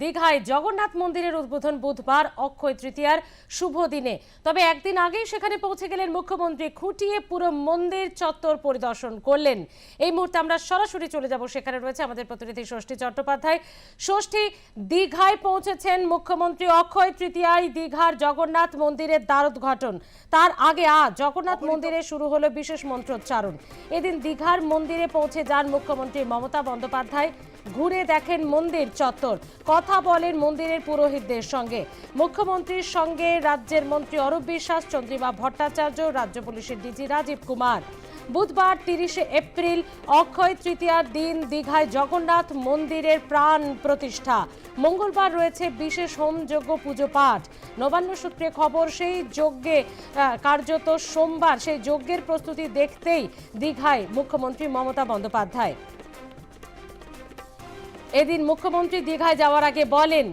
দীঘায় জগন্নাথ মন্দিরের উদ্বোধন বুধবার অক্ষয় তৃতীয়ার শুভ দিনে। তবে একদিন আগেই সেখানে পৌঁছে গেলেন মুখ্যমন্ত্রী খুঁটিয়ে পুরো মন্দির চত্বর পরিদর্শন করলেন। এই মুহূর্তে আমরা সরাসরি চলে যাব সেখানে রয়েছে আমাদের প্রতিনিধি ষষ্ঠী চট্টোপাধ্যায়। ষষ্ঠী দীঘায় পৌঁছেছেন মুখ্যমন্ত্রী অক্ষয় তৃতীয়ায় দীঘার জগন্নাথ মন্দিরের দ্বারোদ্ঘাটন। তার আগে আজ জগন্নাথ মন্দিরে শুরু হলো বিশেষ মন্ত্রোচ্চারণ। এদিন দীঘার মন্দিরে পৌঁছে যান মুখ্যমন্ত্রী মমতা বন্দ্যোপাধ্যায়। ঘুরে দেখেন মন্দির চত্বর। কথা বলেন মন্দিরের পুরোহিতদের সঙ্গে। মুখ্যমন্ত্রীর সঙ্গে রাজ্যের মন্ত্রী অরূপ বিশ্বাস, চন্দ্রিমা ভট্টাচার্য, রাজ্য পুলিশের ডিজি রাজীব কুমার। বুধবার তিরিশে এপ্রিল অক্ষয় তৃতীয়ার দিন দীঘায় জগন্নাথ মন্দিরের প্রাণ প্রতিষ্ঠা। মঙ্গলবার রয়েছে বিশেষ হোমযজ্ঞ পুজো পাঠ। নবান্ন সূত্রে খবর, সেই যজ্ঞে কার্যত সোমবার সেই যজ্ঞের প্রস্তুতি দেখতেই দীঘায় মুখ্যমন্ত্রী মমতা বন্দ্যোপাধ্যায়। এদিন মুখ্যমন্ত্রী দীঘায় যাওয়ার আগে বলেন,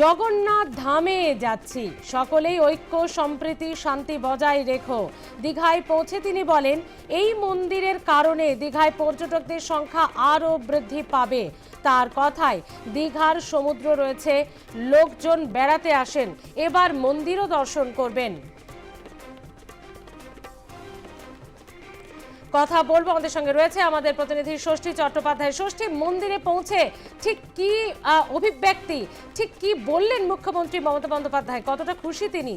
জগন্নাথ ধামে যাচ্ছি। সকলেই ঐক্য, সম্প্রীতি, শান্তি বজায় রেখো। দীঘায় পৌঁছে তিনি বলেন, এই মন্দিরের কারণে দীঘায় পর্যটকদের সংখ্যা আরও বৃদ্ধি পাবে। তার কথায় দীঘার সমুদ্র রয়েছে, লোকজন বেড়াতে আসেন। এবার মন্দিরও দর্শন করবেন। কথা বলব। আমাদের সঙ্গে রয়েছে আমাদের প্রতিনিধি ষষ্ঠী চট্টোপাধ্যায়। ষষ্ঠী মন্দিরে পৌঁছে ঠিক কি অভিব্যক্তি, ঠিক কি বললেন মুখ্যমন্ত্রী মমতা বন্দ্যোপাধ্যায়? কতটা খুশি তিনি?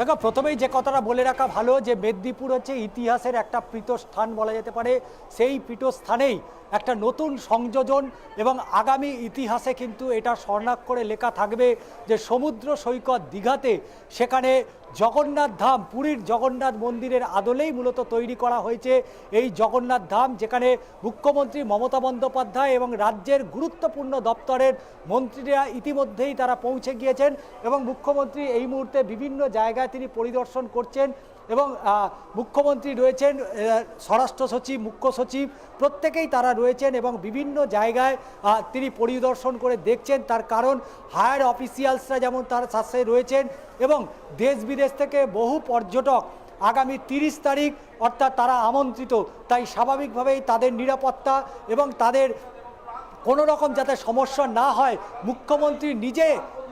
দেখো, প্রথমেই যে কথাটা বলে রাখা ভালো যে মেদিনীপুর হচ্ছে ইতিহাসের একটা পীঠস্থান বলা যেতে পারে। সেই পীঠস্থানেই একটা নতুন সংযোজন এবং আগামী ইতিহাসে কিন্তু এটা স্বর্ণাক্ষরে লেখা থাকবে যে সমুদ্র সৈকত দীঘাতে সেখানে জগন্নাথ ধাম, পুরীর জগন্নাথ মন্দিরের আদলেই মূলত তৈরি করা হয়েছে। এই জগন্নাথ ধাম যেখানে মুখ্যমন্ত্রী মমতা বন্দ্যোপাধ্যায় এবং রাজ্যের গুরুত্বপূর্ণ দপ্তরের মন্ত্রীরা ইতিমধ্যেই তারা পৌঁছে গিয়েছেন এবং মুখ্যমন্ত্রী এই মুহূর্তে বিভিন্ন জায়গায় তিনি পরিদর্শন করছেন এবং মুখ্যমন্ত্রী রয়েছেন স্বরাষ্ট্র সচিব, মুখ্য সচিব, প্রত্যেকেই তারা রয়েছেন এবং বিভিন্ন জায়গায় তিনি পরিদর্শন করে দেখছেন। তার কারণ, হায়ার অফিসিয়ালসরা যেমন তার সাথে রয়েছেন এবং দেশ বিদেশ থেকে বহু পর্যটক আগামী তিরিশ তারিখ অর্থাৎ তারা আমন্ত্রিত। তাই স্বাভাবিকভাবেই তাদের নিরাপত্তা এবং তাদের কোনো রকম যাতে সমস্যা না হয়, মুখ্যমন্ত্রী নিজে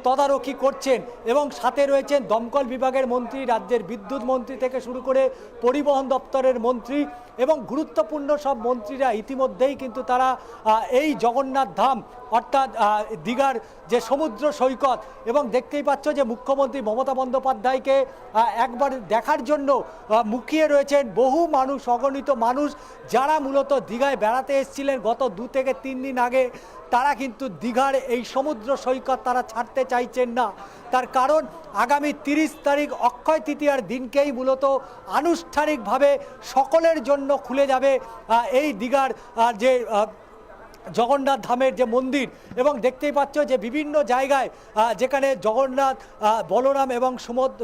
তদারকি করছেন এবং সাথে রয়েছেন দমকল বিভাগের মন্ত্রী, রাজ্যের বিদ্যুৎ মন্ত্রী থেকে শুরু করে পরিবহন দপ্তরের মন্ত্রী। এবং গুরুত্বপূর্ণ সব মন্ত্রীরা ইতিমধ্যেই কিন্তু তারা এই জগন্নাথ ধাম, অর্থাৎ দীঘার যে সমুদ্র সৈকত এবং দেখতেই পাচ্ছ যে মুখ্যমন্ত্রী মমতা বন্দ্যোপাধ্যায়কে একবার দেখার জন্য মুখিয়ে রয়েছেন বহু মানুষ, অগণিত মানুষ যারা মূলত দীঘায় বেড়াতে এসেছিলেন গত দু থেকে তিন দিন আগে। তারা কিন্তু দীঘার এই সমুদ্র সৈকত তারা ছাড়তে চাইছেন না। তার কারণ আগামী তিরিশ তারিখ অক্ষয় তৃতীয়ার দিনকেই মূলত আনুষ্ঠানিকভাবে সকলের জন্য খুলে যাবে এই দীঘার যে জগন্নাথ ধামের যে মন্দির এবং দেখতেই পাচ্ছ যে বিভিন্ন জায়গায় যেখানে জগন্নাথ বলরাম এবং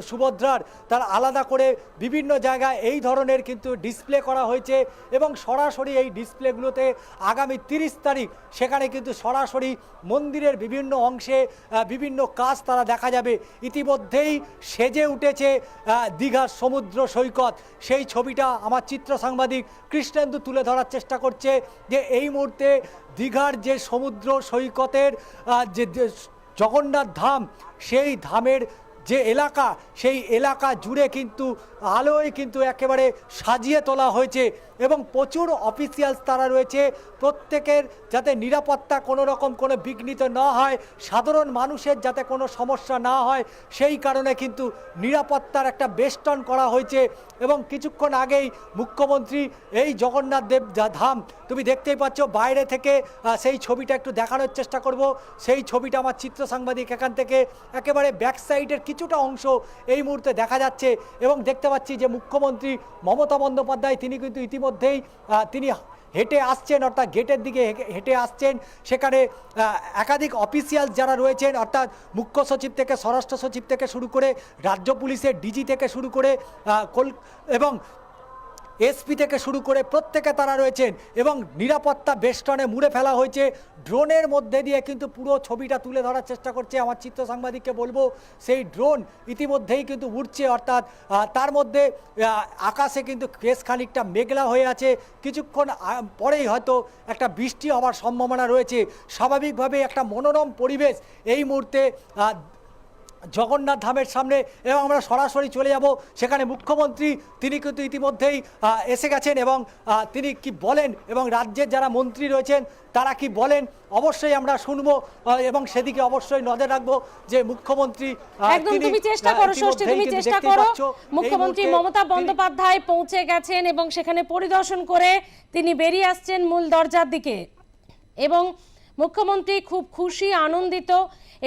সুভদ্রার তার আলাদা করে বিভিন্ন জায়গায় এই ধরনের কিন্তু ডিসপ্লে করা হয়েছে এবং সরাসরি এই ডিসপ্লেগুলোতে আগামী তিরিশ তারিখ সেখানে কিন্তু সরাসরি মন্দিরের বিভিন্ন অংশে বিভিন্ন কাজ তারা দেখা যাবে। ইতিমধ্যেই সেজে উঠেছে দীঘার সমুদ্র সৈকত। সেই ছবিটা আমার চিত্র সাংবাদিক কৃষ্ণেন্দু তুলে ধরার চেষ্টা করছে যে এই মুহূর্তে দীঘার যে সমুদ্র সৈকতের যে জগন্নাথ ধাম সেই ধামের যে এলাকা, সেই এলাকা জুড়ে কিন্তু, আলোয় কিন্তু একেবারে সাজিয়ে তোলা হয়েছে এবং প্রচুর অফিসিয়ালস তারা রয়েছে। প্রত্যেকের যাতে নিরাপত্তা কোনো রকম কোনো বিঘ্নিত না হয়, সাধারণ মানুষের যাতে কোনো সমস্যা না হয়, সেই কারণে কিন্তু নিরাপত্তার একটা বেষ্টন করা হয়েছে। এবং কিছুক্ষণ আগেই মুখ্যমন্ত্রী এই জগন্নাথ দেব ধাম, তুমি দেখতেই পাচ্ছ বাইরে থেকে সেই ছবিটা একটু দেখানোর চেষ্টা করব। সেই ছবিটা আমার চিত্র সাংবাদিক এখান থেকে একেবারে ব্যাক সাইডের কিছুটা অংশ এই মুহূর্তে দেখা যাচ্ছে এবং দেখতে পাচ্ছি যে মুখ্যমন্ত্রী মমতা বন্দ্যোপাধ্যায়, তিনি কিন্তু ইতিমধ্যেই তিনি হেঁটে আসছেন, অর্থাৎ গেটের দিকে হেঁটে- আসছেন। সেখানে একাধিক অফিসিয়াল যারা রয়েছেন, অর্থাৎ মুখ্য সচিব থেকে, স্বরাষ্ট্র সচিব থেকে শুরু করে রাজ্য পুলিশের ডিজি থেকে শুরু করে কল এবং এসপি থেকে শুরু করে প্রত্যেকে তারা রয়েছেন এবং নিরাপত্তা বেষ্টনে মুড়ে ফেলা হয়েছে। ড্রোনের মধ্যে দিয়ে কিন্তু পুরো ছবিটা তুলে ধরার চেষ্টা করছে আমার চিত্র সাংবাদিককে বলব। সেই ড্রোন ইতিমধ্যেই কিন্তু উঠছে অর্থাৎ তার মধ্যে আকাশে কিন্তু বেশ খানিকটা মেঘলা হয়ে আছে। কিছুক্ষণ পরেই হয়তো একটা বৃষ্টি হওয়ার সম্ভাবনা রয়েছে। স্বাভাবিকভাবে একটা মনোরম পরিবেশ এই মুহূর্তে জগন্নাথ ধামের সামনে এবং আমরা সরাসরি চলে যাব। সেখানে মুখ্যমন্ত্রী তিনি কিন্তু ইতিমধ্যেই এসে গেছেন এবং তিনি কি বলেন এবং রাজ্যের যারা মন্ত্রী রয়েছেন তারা কি বলেন? অবশ্যই আমরা শুনব এবং সেদিকে অবশ্যই নজর রাখব যে মুখ্যমন্ত্রী একদম তুমি চেষ্টা করো ষষ্ঠী তুমি চেষ্টা করো। মুখ্যমন্ত্রী মমতা বন্দ্যোপাধ্যায় পৌঁছে গেছেন এবং সেখানে পরিদর্শন করে তিনি বেরিয়ে আসছেন মূল দরজার দিকে এবং মুখ্যমন্ত্রী খুব খুশি, আনন্দিত।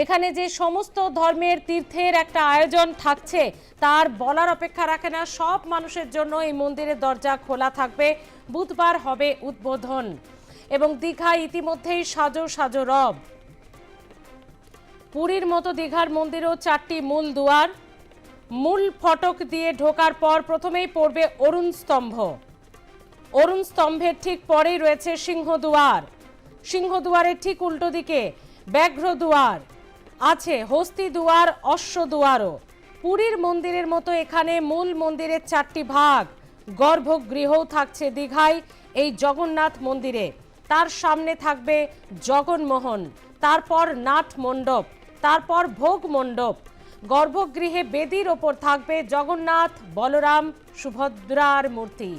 এখানে যে সমস্ত ধর্মের তীর্থের একটা আয়োজন থাকছে, তার বলার অপেক্ষা রাখে না। সব মানুষের জন্য এই মন্দিরের দরজা খোলা থাকবে। বুধবার হবে উদ্বোধন এবং দীঘা ইতিমধ্যেই সাজো সাজো রব। পুরীর মতো দীঘার মন্দিরেও চারটি মূল দুয়ার, মূল ফটক দিয়ে ঢোকার পর প্রথমেই পড়বে অরুণ স্তম্ভ। অরুণ স্তম্ভের ঠিক পরেই রয়েছে সিংহদুয়ার সিংহদুয়ারের ঠিক উল্টো দিকে ব্যাঘ্র দুয়ার আছে হস্তি দুয়ার অশ্ব দুয়ারও পুরীর মন্দিরের মতো এখানে মূল মন্দিরের চারটি ভাগ। গর্ভগৃহও থাকছে দীঘায় এই জগন্নাথ মন্দিরে। তার সামনে থাকবে জগনমোহন, তারপর নাট মণ্ডপ, তারপর ভোগ মণ্ডপ। গর্ভগৃহে বেদির ওপর থাকবে জগন্নাথ বলরাম সুভদ্রার মূর্তি।